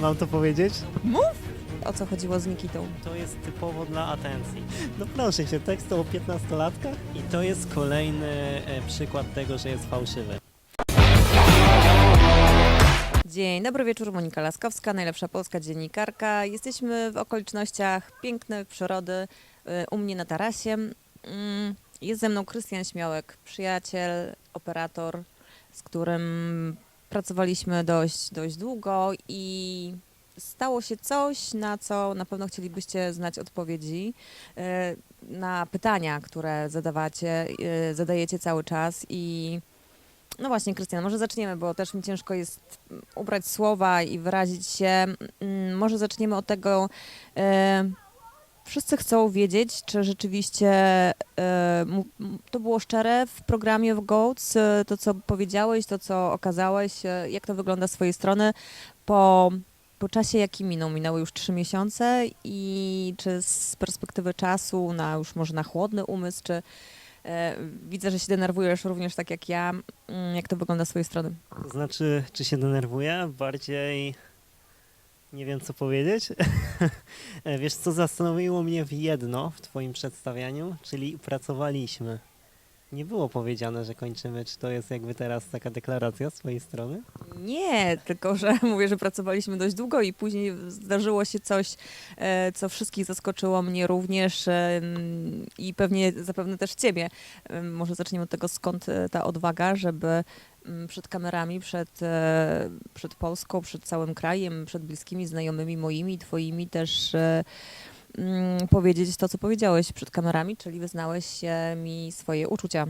Mam to powiedzieć? O co chodziło z Nikitą? To jest typowo dla atencji. No proszę cię, tekst o 15-latkach i to jest kolejny e, przykład tego, że jest fałszywy. Dzień dobry wieczór, Monika Laskowska, najlepsza polska dziennikarka. Jesteśmy w okolicznościach pięknej przyrody y, u mnie na tarasie. Mm, Jest ze mną Krystian Śmiałek, przyjaciel, operator, z którym pracowaliśmy dość, dość długo i stało się coś, na co na pewno chcielibyście znać odpowiedzi, y, na pytania, które zadawacie, y, zadajecie cały czas i no właśnie, Krystian, może zaczniemy, bo też mi ciężko jest ubrać słowa i wyrazić się. Mm, Może zaczniemy od tego. Wszyscy chcą wiedzieć, czy rzeczywiście e, to było szczere w programie w GOATS, e, to co powiedziałeś, to co okazałeś, e, jak to wygląda z twojej strony po, po czasie, jaki minął? Minęły już trzy miesiące i czy z perspektywy czasu, na już może na chłodny umysł, czy widzę, że się denerwujesz również tak jak ja, Mm, jak to wygląda z twojej strony? Znaczy, czy się denerwuję? Bardziej nie wiem, co powiedzieć. Wiesz, co zastanowiło mnie w jedno w twoim przedstawianiu, czyli pracowaliśmy. Nie było powiedziane, że kończymy. Czy to jest jakby teraz taka deklaracja z twojej strony? Nie, tylko że mówię, że pracowaliśmy dość długo i później zdarzyło się coś, e, co wszystkich zaskoczyło mnie również e, i pewnie zapewne też ciebie. E, Może zaczniemy od tego, skąd ta odwaga, żeby m, przed kamerami, przed, przed Polską, przed całym krajem, przed bliskimi znajomymi moimi, twoimi też e, m, powiedzieć to, co powiedziałeś przed kamerami, czyli wyznałeś e, mi swoje uczucia.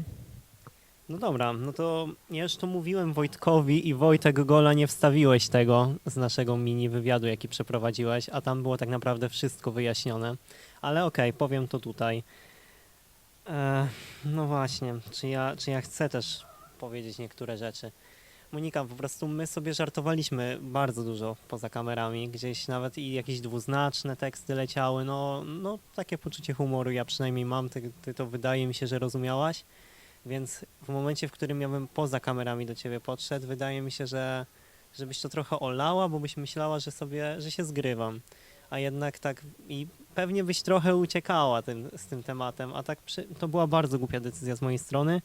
No dobra, no to ja już to mówiłem Wojtkowi i Wojtek Gola nie wstawiłeś tego z naszego mini wywiadu, jaki przeprowadziłeś, a tam było tak naprawdę wszystko wyjaśnione. Ale okej, powiem to tutaj. E, no właśnie, czy ja, czy ja chcę też powiedzieć niektóre rzeczy. Monika, po prostu my sobie żartowaliśmy bardzo dużo poza kamerami, gdzieś nawet i jakieś dwuznaczne teksty leciały, no, no takie poczucie humoru ja przynajmniej mam, ty, ty to wydaje mi się, że rozumiałaś. Więc w momencie, w którym ja bym poza kamerami do ciebie podszedł, wydaje mi się, że żebyś to trochę olała, bo byś myślała, że sobie, że się zgrywam. A jednak tak i pewnie byś trochę uciekała tym, z tym tematem, a tak przy, to była bardzo głupia decyzja z mojej strony,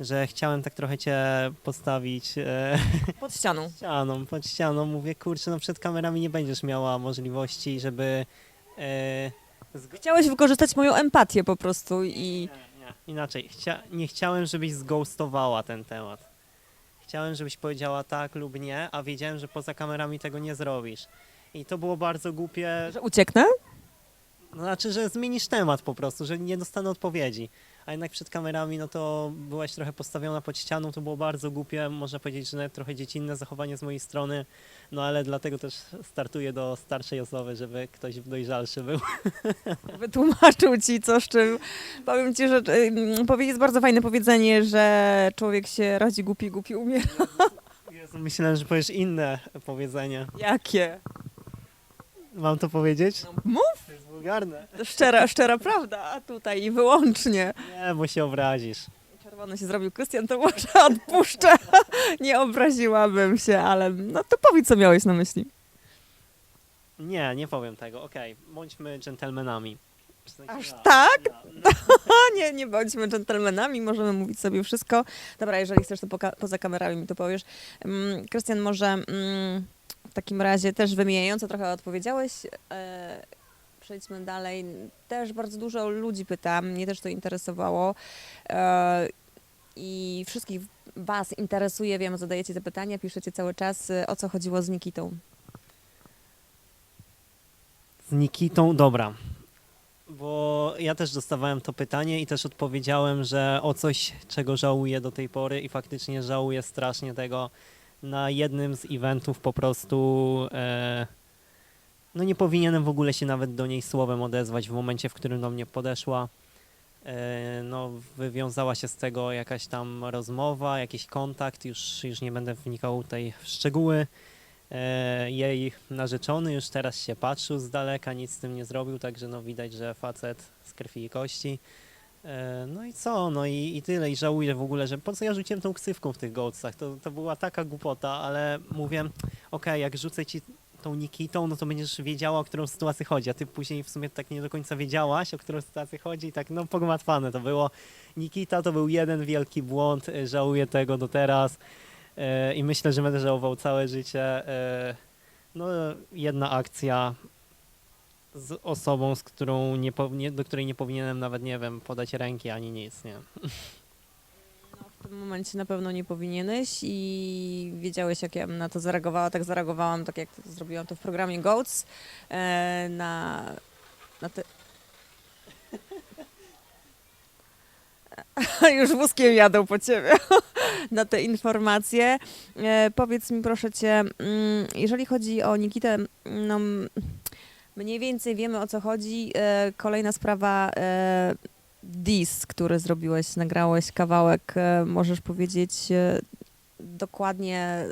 że chciałem tak trochę cię postawić e, Pod ścianą. ścianą, pod ścianą. Mówię, kurczę, no przed kamerami nie będziesz miała możliwości, żeby e, Chciałeś wykorzystać moją empatię po prostu i... Nie, nie. Inaczej, Chcia, nie chciałem, żebyś zghostowała ten temat. Chciałem, żebyś powiedziała tak lub nie, a wiedziałem, że poza kamerami tego nie zrobisz. I to było bardzo głupie. Że ucieknę? No, znaczy, że zmienisz temat po prostu, że nie dostanę odpowiedzi. A jednak przed kamerami, no to byłaś trochę postawiona pod ścianą, to było bardzo głupie, można powiedzieć, że nawet trochę dziecinne zachowanie z mojej strony, no ale dlatego też startuję do starszej osoby, żeby ktoś dojrzalszy był. Wytłumaczył ci coś, czym powiem ci, że ym, powie- jest bardzo fajne powiedzenie, że człowiek się rodzi głupi, głupi umiera. Jezu, myślałem, że powiesz inne powiedzenie. Jakie? Mam to powiedzieć? No, mów! To jest wulgarne. To Szczera, szczera prawda, a tutaj i wyłącznie. Nie, bo się obrazisz. Czerwony się zrobił Krystian, to może odpuszczę. Nie obraziłabym się, ale no to powiedz, co miałeś na myśli. Nie, nie powiem tego. Okej, bądźmy dżentelmenami. W sensie Aż ja- tak? ja- A nie, nie bądźmy dżentelmenami, możemy mówić sobie wszystko. Dobra, jeżeli chcesz, to poka- poza kamerami mi to powiesz. Mm, Krystian, może mm, w takim razie też wymieniająco trochę odpowiedziałeś. E, przejdźmy dalej. Też bardzo dużo ludzi pyta, mnie też to interesowało. E, I wszystkich Was interesuje, wiem, zadajecie te pytania, piszecie cały czas, e, o co chodziło z Nikitą. Z Nikitą, dobra. Bo ja też dostawałem to pytanie i też odpowiedziałem, że o coś, czego żałuję do tej pory i faktycznie żałuję strasznie tego. Na jednym z eventów po prostu e, no nie powinienem w ogóle się nawet do niej słowem odezwać w momencie, w którym do mnie podeszła. E, no, wywiązała się z tego jakaś tam rozmowa, jakiś kontakt, już, już nie będę wnikał tutaj w szczegóły. E, jej narzeczony już teraz się patrzył z daleka, nic z tym nie zrobił, także no widać, że facet z krwi i kości. E, No i co, no i, i tyle. I żałuję w ogóle, że po co ja rzuciłem tą ksywką w tych gołcach. To, to była taka głupota, ale mówię, okej, jak rzucę ci tą Nikitą, no to będziesz wiedziała, o którą sytuację chodzi, a ty później w sumie tak nie do końca wiedziałaś, o którą sytuację chodzi i tak no pogmatwane to było. Nikita to był jeden wielki błąd, y, żałuję tego do teraz y, i myślę, że będę żałował całe życie. No jedna akcja z osobą, z którą nie, do której nie powinienem nawet, nie wiem, podać ręki ani nic, nie. W tym momencie na pewno nie powinieneś i wiedziałeś, jak ja bym na to zareagowała. Tak zareagowałam, tak jak zrobiłam to w programie Goats e, na, na te... Już wózkiem jadą po ciebie na te informacje. E, powiedz mi proszę cię, mm, jeżeli chodzi o Nikitę, no, mniej więcej wiemy o co chodzi. E, kolejna sprawa, e, Dis, który zrobiłeś, nagrałeś kawałek. E, możesz powiedzieć dokładnie,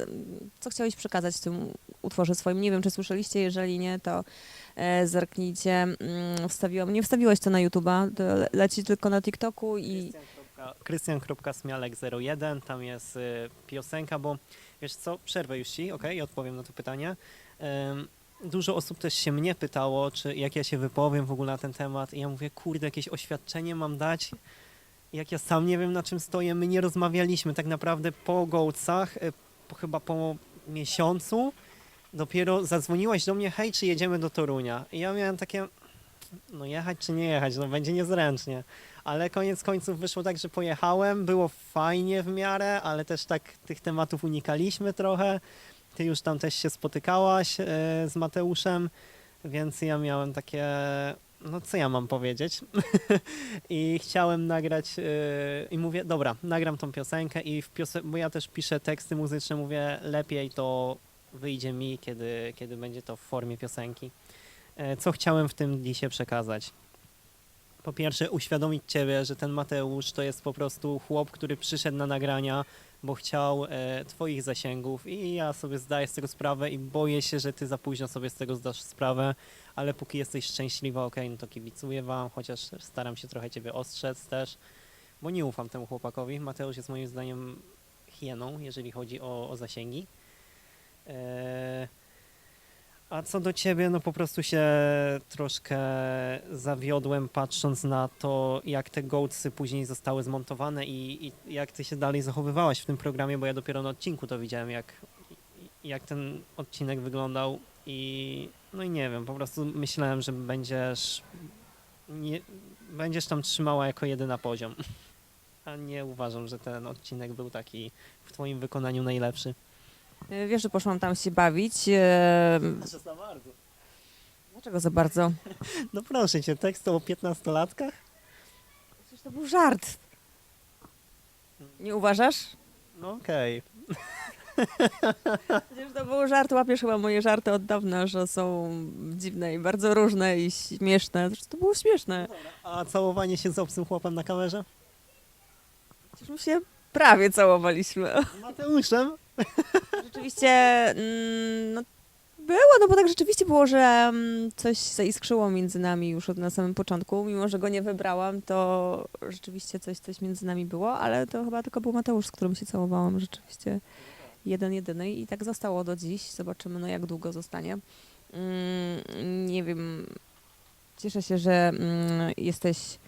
co chciałeś przekazać w tym utworze swoim. Nie wiem, czy słyszeliście, jeżeli nie, to zerknijcie. Mm, Wstawiłam, nie wstawiłeś to na YouTube'a, leci tylko na TikToku i Krystian.smialek01, tam jest piosenka, bo wiesz co, przerwę już ci, okej, i odpowiem na to pytanie. Dużo osób też się mnie pytało, czy jak ja się wypowiem w ogóle na ten temat i ja mówię, kurde, jakieś oświadczenie mam dać, jak ja sam nie wiem na czym stoję, my nie rozmawialiśmy tak naprawdę po Gołcach, y, po, chyba po miesiącu, dopiero zadzwoniłaś do mnie, hej, czy jedziemy do Torunia? I ja miałem takie, no jechać czy nie jechać, no będzie niezręcznie. Ale koniec końców wyszło tak, że pojechałem, było fajnie w miarę, ale też tak tych tematów unikaliśmy trochę. Ty już tam też się spotykałaś e, z Mateuszem, więc ja miałem takie, no co ja mam powiedzieć? I chciałem nagrać e, i mówię, dobra, nagram tą piosenkę i w piose- bo ja też piszę teksty muzyczne, mówię, lepiej to wyjdzie mi, kiedy, kiedy będzie to w formie piosenki. E, Co chciałem w tym disie przekazać? Po pierwsze, uświadomić Ciebie, że ten Mateusz to jest po prostu chłop, który przyszedł na nagrania, bo chciał e, Twoich zasięgów i ja sobie zdaję z tego sprawę i boję się, że Ty za późno sobie z tego zdasz sprawę, ale póki jesteś szczęśliwa, okej, no to kibicuję Wam, chociaż staram się trochę Ciebie ostrzec też, bo nie ufam temu chłopakowi. Mateusz jest moim zdaniem hieną, jeżeli chodzi o, o zasięgi. E, a co do ciebie, no po prostu się troszkę zawiodłem patrząc na to, jak te goatsy później zostały zmontowane i, i jak ty się dalej zachowywałaś w tym programie, bo ja dopiero na odcinku to widziałem, jak, jak ten odcinek wyglądał i no i nie wiem, po prostu myślałem, że będziesz nie, będziesz tam trzymała jako jedyna poziom. A nie uważam, że ten odcinek był taki w twoim wykonaniu najlepszy. E, wiesz, że poszłam tam się bawić. e, za bardzo. Dlaczego za bardzo? No proszę cię, tekst o 15-latkach? Przecież to był żart. Nie uważasz? No okej. Przecież to był żart, łapiesz chyba moje żarty od dawna, że są dziwne i bardzo różne i śmieszne. Zresztą to było śmieszne. A całowanie się z obcym chłopem na kamerze? Przecież my się prawie całowaliśmy. Mateuszem? Rzeczywiście, mm, no, było, no bo tak rzeczywiście było, że mm, coś zaiskrzyło między nami już od na samym początku. Mimo, że go nie wybrałam, to rzeczywiście coś, coś między nami było, ale to chyba tylko był Mateusz, z którym się całowałam. Rzeczywiście jeden, jedyny i tak zostało do dziś. Zobaczymy, no jak długo zostanie. Mm, nie wiem, cieszę się, że mm, jesteś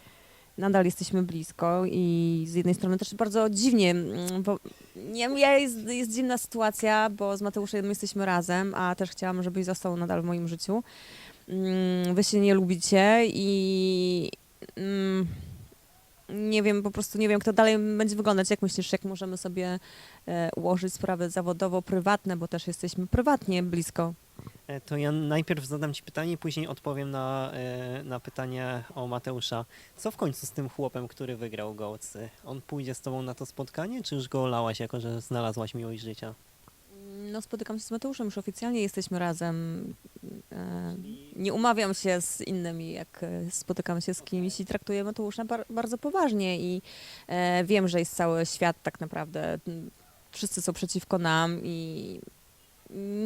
nadal jesteśmy blisko i z jednej strony też bardzo dziwnie, mm, bo nie, ja jest, jest dziwna sytuacja, bo z Mateuszem jesteśmy razem, a też chciałam, żebyś został nadal w moim życiu. Mm, Wy się nie lubicie i mm, nie wiem, po prostu nie wiem, kto dalej będzie wyglądać. Jak myślisz, jak możemy sobie e, ułożyć sprawy zawodowo-prywatne, bo też jesteśmy prywatnie blisko. E, To ja najpierw zadam ci pytanie, później odpowiem na, e, na pytanie o Mateusza. Co w końcu z tym chłopem, który wygrał gołcy? On pójdzie z tobą na to spotkanie, czy już go olałaś, jako że znalazłaś miłość życia? No, spotykam się z Mateuszem, już oficjalnie jesteśmy razem. E, nie umawiam się z innymi, jak e, spotykam się z kimś i traktuję Mateusza bar bardzo poważnie i e, wiem, że jest cały świat tak naprawdę. Wszyscy są przeciwko nam i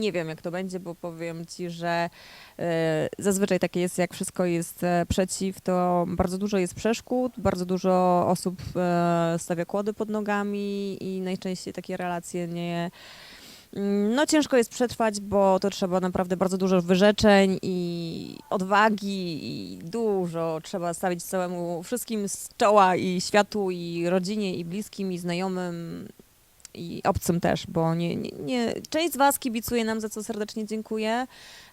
nie wiem, jak to będzie, bo powiem ci, że zazwyczaj takie jest, jak wszystko jest przeciw, to bardzo dużo jest przeszkód, bardzo dużo osób stawia kłody pod nogami i najczęściej takie relacje nie No ciężko jest przetrwać, bo to trzeba naprawdę bardzo dużo wyrzeczeń i odwagi i dużo trzeba stawić całemu wszystkim z czoła i światu i rodzinie i bliskim i znajomym i obcym też, bo nie, nie, nie, część z Was kibicuje nam, za co serdecznie dziękuję.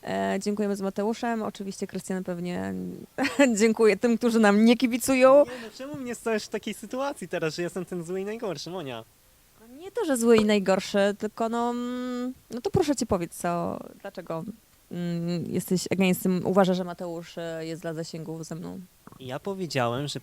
E, dziękujemy z Mateuszem. Oczywiście Krystian pewnie dziękuję tym, którzy nam nie kibicują. Nie, no czemu mnie stoisz w takiej sytuacji teraz, że jestem ten zły i najgorszy, Monia? Nie to, że zły i najgorszy, tylko no, mm, no to proszę cię powiedz, co, dlaczego mm, jesteś against uważasz, że Mateusz e, jest dla zasięgów ze mną? Ja powiedziałem, że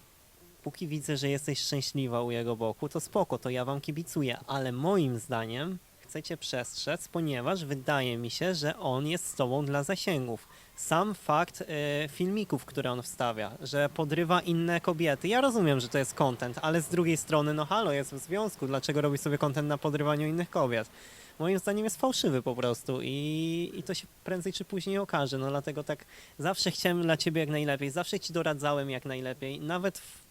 póki widzę, że jesteś szczęśliwa u jego boku, to spoko, to ja wam kibicuję, ale moim zdaniem chcecie przestrzec, ponieważ wydaje mi się, że on jest z tobą dla zasięgów. Sam fakt e, filmików, które on wstawia, że podrywa inne kobiety. Ja rozumiem, że to jest content, ale z drugiej strony, no halo, jest w związku, dlaczego robi sobie content na podrywaniu innych kobiet? Moim zdaniem jest fałszywy po prostu i, i to się prędzej czy później okaże. No dlatego tak zawsze chciałem dla ciebie jak najlepiej, zawsze ci doradzałem jak najlepiej, nawet w,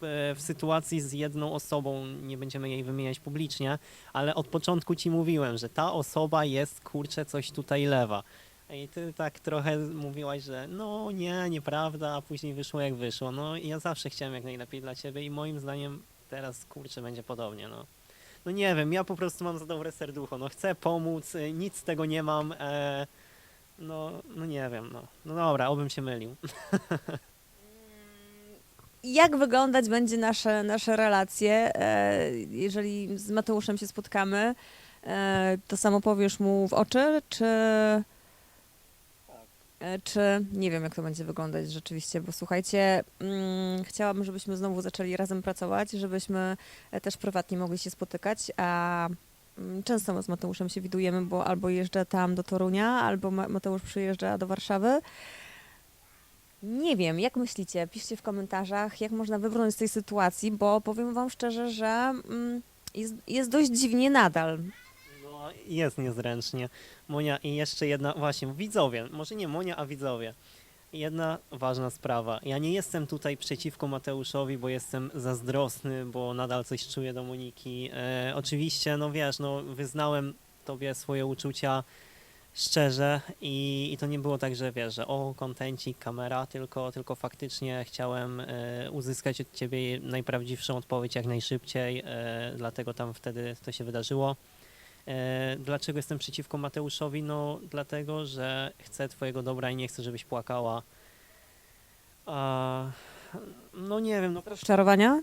w sytuacji z jedną osobą, nie będziemy jej wymieniać publicznie, ale od początku ci mówiłem, że ta osoba jest kurczę coś tutaj lewa. I ty tak trochę mówiłaś, że no nie, nieprawda, a później wyszło jak wyszło. No i ja zawsze chciałem jak najlepiej dla ciebie i moim zdaniem teraz kurczę będzie podobnie, no. No nie wiem, ja po prostu mam za dobre serducho, no chcę pomóc, y, nic z tego nie mam, e, no, no nie wiem, no. No dobra, obym się mylił. Jak wyglądać będzie nasze, nasze relacje, e, jeżeli z Mateuszem się spotkamy? E, to samo powiesz mu w oczy, czy, e, czy nie wiem, jak to będzie wyglądać rzeczywiście, bo słuchajcie, mm, chciałabym, żebyśmy znowu zaczęli razem pracować, żebyśmy też prywatnie mogli się spotykać, a mm, często z Mateuszem się widujemy, bo albo jeżdżę tam do Torunia, albo Ma- Mateusz przyjeżdża do Warszawy. Nie wiem, jak myślicie? Piszcie w komentarzach, jak można wybrnąć z tej sytuacji, bo powiem wam szczerze, że mm, jest, jest dość dziwnie nadal. No jest niezręcznie. Monia i jeszcze jedna, właśnie widzowie, może nie Monia, a widzowie. Jedna ważna sprawa. Ja nie jestem tutaj przeciwko Mateuszowi, bo jestem zazdrosny, bo nadal coś czuję do Moniki. E, oczywiście, no wiesz, no wyznałem tobie swoje uczucia szczerze i, i to nie było tak, że wiesz, że o, kontencik, kamera, tylko, tylko faktycznie chciałem e, uzyskać od ciebie najprawdziwszą odpowiedź jak najszybciej, e, dlatego tam wtedy to się wydarzyło. E, Dlaczego jestem przeciwko Mateuszowi? No dlatego, że chcę twojego dobra i nie chcę, żebyś płakała. A, no nie wiem, no Rozczarowania?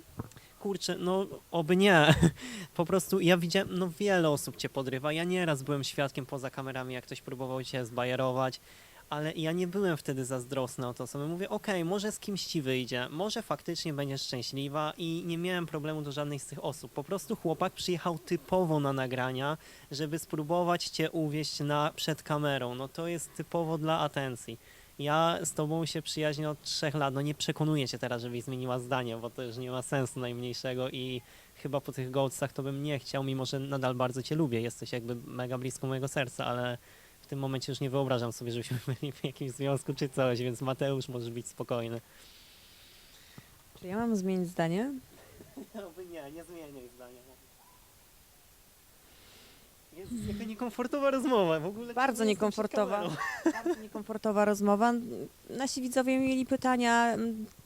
Kurczę, no oby nie. Po prostu ja widziałem, no wiele osób cię podrywa. Ja nieraz byłem świadkiem poza kamerami, jak ktoś próbował cię zbajerować, ale ja nie byłem wtedy zazdrosny o to sobie. Mówię, okej, może z kimś ci wyjdzie, może faktycznie będziesz szczęśliwa i nie miałem problemu do żadnej z tych osób. Po prostu chłopak przyjechał typowo na nagrania, żeby spróbować cię uwieść na, przed kamerą. No to jest typowo dla atencji. Ja z tobą się przyjaźnię od trzech lat. No nie przekonuję cię teraz, żebyś zmieniła zdanie, bo to już nie ma sensu najmniejszego i chyba po tych ghostach to bym nie chciał, mimo że nadal bardzo cię lubię. Jesteś jakby mega blisko mojego serca, ale w tym momencie już nie wyobrażam sobie, żebyśmy byli w jakimś związku czy coś, więc Mateusz możesz być spokojny. Czy ja mam zmienić zdanie? Oby nie, nie zmieniaj zdania. Jest jaka niekomfortowa rozmowa, w ogóle. Bardzo niekomfortowa. Bardzo niekomfortowa rozmowa. Nasi widzowie mieli pytania,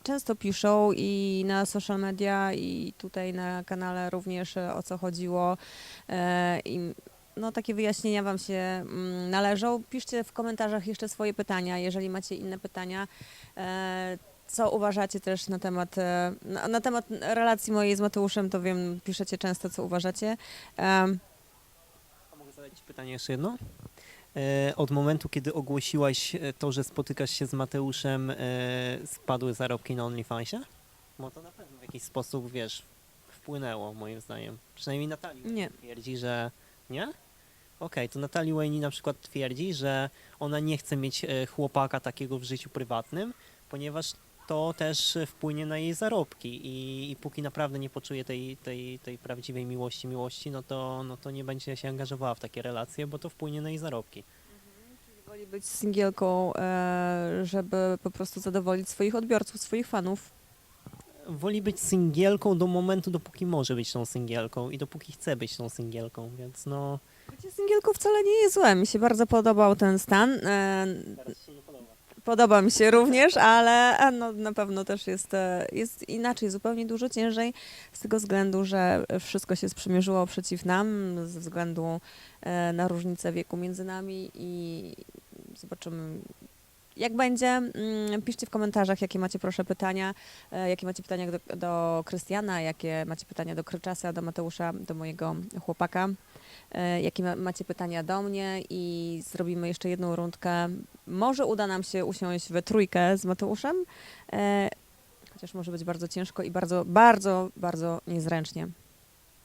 często piszą i na social media, i tutaj na kanale również e, o co chodziło. E, I no, takie wyjaśnienia Wam się mm, należą. Piszcie w komentarzach jeszcze swoje pytania, jeżeli macie inne pytania. E, Co uważacie też na temat, e, na, na temat relacji mojej z Mateuszem, to wiem, piszecie często, co uważacie. Em, Pytanie jeszcze jedno? E, Od momentu, kiedy ogłosiłaś e, to, że spotykasz się z Mateuszem, e, spadły zarobki na OnlyFansie? Bo to na pewno w jakiś sposób, wiesz, wpłynęło moim zdaniem. Przynajmniej Natalii Nie. twierdzi, że... Nie? Okej, to Natalii Wayne na przykład twierdzi, że ona nie chce mieć chłopaka takiego w życiu prywatnym, ponieważ to też wpłynie na jej zarobki i, i póki naprawdę nie poczuje tej, tej, tej prawdziwej miłości, miłości, no to, no to nie będzie się angażowała w takie relacje, bo to wpłynie na jej zarobki. Woli być singielką, e, żeby po prostu zadowolić swoich odbiorców, swoich fanów. Woli być singielką do momentu, dopóki może być tą singielką i dopóki chce być tą singielką, więc no Bycie singielką wcale nie jest złe. Mi się bardzo podobał ten stan. E, Teraz się nie podoba. Mi się również, ale no, na pewno też jest, e, jest inaczej, zupełnie dużo ciężej z tego względu, że wszystko się sprzymierzyło przeciw nam ze względu e, na różnicę wieku między nami i zobaczymy jak będzie. Mm, Piszcie w komentarzach, jakie macie proszę pytania, e, jakie macie pytania do, do Krystiana, jakie macie pytania do Kryczasa, do Mateusza, do mojego chłopaka, jakie ma, macie pytania do mnie i zrobimy jeszcze jedną rundkę. Może uda nam się usiąść we trójkę z Mateuszem, e, chociaż może być bardzo ciężko i bardzo, bardzo, bardzo niezręcznie.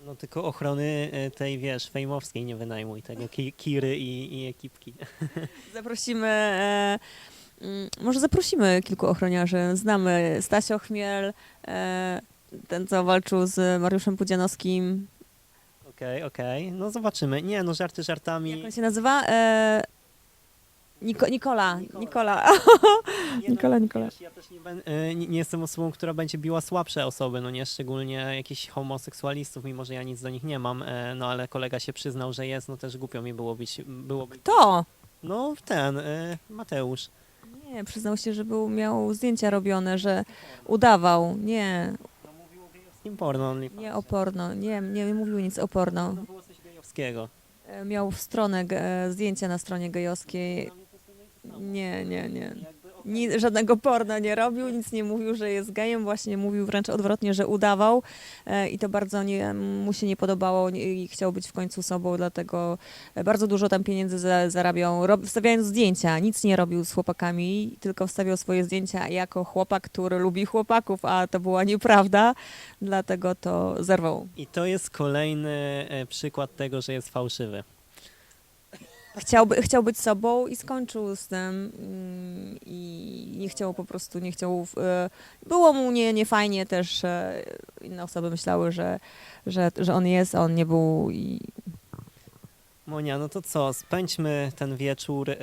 No tylko ochrony e, tej, wiesz, fejmowskiej nie wynajmuj, tego ki Kiry i, i ekipki. Zaprosimy, e, mm, może zaprosimy kilku ochroniarzy. Znamy Stasio Chmiel, e, ten co walczył z Mariuszem Pudzianowskim. Okej, okej, no zobaczymy. Nie, no żarty żartami. Jak on się nazywa? E, Niko, Nikola. Nikola. Nikola. Nie, Nikola, no, Nikola. Wiesz, ja też nie, ben, e, nie, nie jestem osobą, która będzie biła słabsze osoby, no nie, szczególnie jakichś homoseksualistów, mimo że ja nic do nich nie mam, e, no ale kolega się przyznał, że jest, no też głupio mi było być, byłoby, To! no ten, e, Mateusz. Nie, przyznał się, że był, miał zdjęcia robione, że udawał. Nie, No porno, nie o porno. Nie, nie mówił nic o porno. No było coś gejowskiego. E, Miał w stronę, ge- e, zdjęcia na stronie gejowskiej. Samo. Nie, nie, nie. Ni, żadnego porno nie robił, nic nie mówił, że jest gejem, właśnie mówił wręcz odwrotnie, że udawał e, i to bardzo nie, mu się nie podobało nie- i chciał być w końcu sobą, dlatego e, bardzo dużo tam pieniędzy za, zarabiał, rob, wstawiając zdjęcia, nic nie robił z chłopakami, tylko wstawiał swoje zdjęcia jako chłopak, który lubi chłopaków, a to była nieprawda, dlatego to zerwał. I to jest kolejny e, przykład tego, że jest fałszywy. Chciał, by, chciał być sobą i skończył z tym mm, i nie chciał po prostu, nie chciał, e, było mu nie, niefajnie też, e, inne osoby myślały, że, że, że on jest, a on nie był i Monia, no to co, spędźmy ten wieczór. y,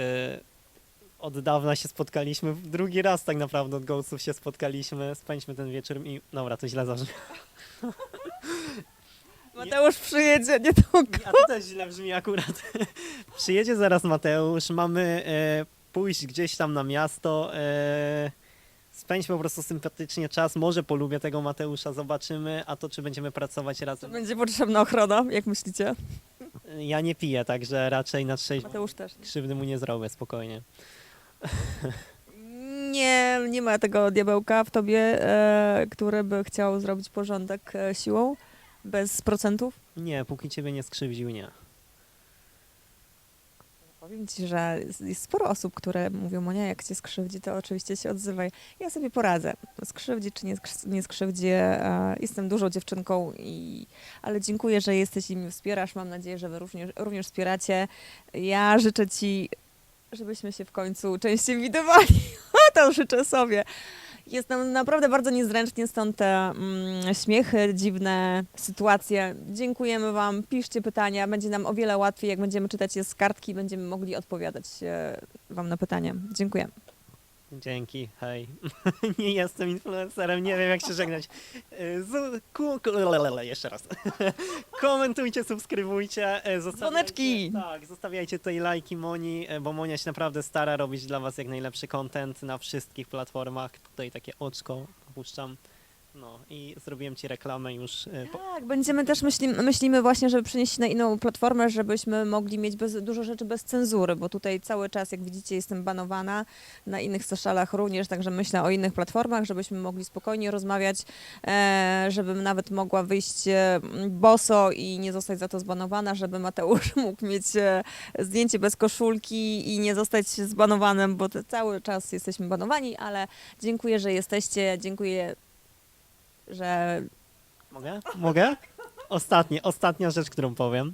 od dawna się spotkaliśmy, drugi raz tak naprawdę od Ghostów się spotkaliśmy. Spędźmy ten wieczór i... Dobra, to źle zabrzmi. Mateusz przyjedzie, nie to A to też źle brzmi akurat. Przyjedzie zaraz Mateusz, mamy e, pójść gdzieś tam na miasto. E, spędźmy po prostu sympatycznie czas. Może polubię tego Mateusza, zobaczymy. A to, czy będziemy pracować razem. będzie potrzebna ochrona, jak myślicie? Ja nie piję, także raczej na trzeźwo Mateusz też. krzywdy mu nie zrobię, spokojnie. Nie, nie ma tego diabełka w tobie, e, który by chciał zrobić porządek e, siłą, bez procentów. Nie, póki ciebie nie skrzywdził, nie. Powiem ci, że jest- sporo osób, które mówią, Monia, jak cię skrzywdzi, to oczywiście się odzywaj. Ja sobie poradzę. Skrzywdzi czy nie skrzywdzi. e, Jestem dużą dziewczynką, i, ale dziękuję, że jesteś i mnie wspierasz. Mam nadzieję, że wy również, również wspieracie. Ja życzę ci, żebyśmy się w końcu częściej widywali. to życzę sobie. Jest nam naprawdę bardzo niezręcznie, stąd te mm, śmiechy, dziwne sytuacje. Dziękujemy Wam, piszcie pytania, będzie nam o wiele łatwiej, jak będziemy czytać je z kartki, będziemy mogli odpowiadać e, Wam na pytania. Dziękuję. Dzięki, hej. nie jestem influencerem, nie wiem jak się żegnać. Y, Z, ku, ku, lalala, jeszcze raz. Komentujcie, subskrybujcie. e, Dzwoneczki. Tak, zostawiajcie tutaj lajki Moni, e, bo Monia się naprawdę stara robić dla was jak najlepszy content na wszystkich platformach. Tutaj takie oczko puszczam. No i zrobiłem ci reklamę już. Po, Tak, będziemy też myśli, myślimy właśnie, żeby przenieść na inną platformę, żebyśmy mogli mieć bez, dużo rzeczy bez cenzury, bo tutaj cały czas, jak widzicie, jestem banowana, na innych socialach również, także myślę o innych platformach, żebyśmy mogli spokojnie rozmawiać, e, żebym nawet mogła wyjść e, boso i nie zostać za to zbanowana, żeby Mateusz mógł mieć e, zdjęcie bez koszulki i nie zostać zbanowanym, bo cały czas jesteśmy banowani, ale dziękuję, że jesteście, dziękuję, że Mogę? Mogę? Ostatnie, ostatnia rzecz, którą powiem.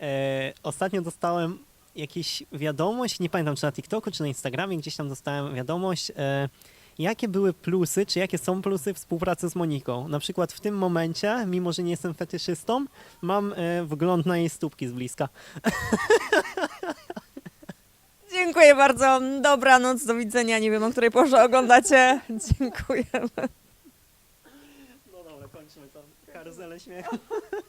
E, ostatnio dostałem jakieś wiadomość, nie pamiętam czy na TikToku, czy na Instagramie, gdzieś tam dostałem wiadomość, e, jakie były plusy, czy jakie są plusy współpracy z Moniką. Na przykład w tym momencie, mimo że nie jestem fetyszystą, mam e, wgląd na jej stópki z bliska. Dziękuję bardzo. Dobranoc, do widzenia. Nie wiem, o której porze oglądacie. Dziękujemy. Śmiechu.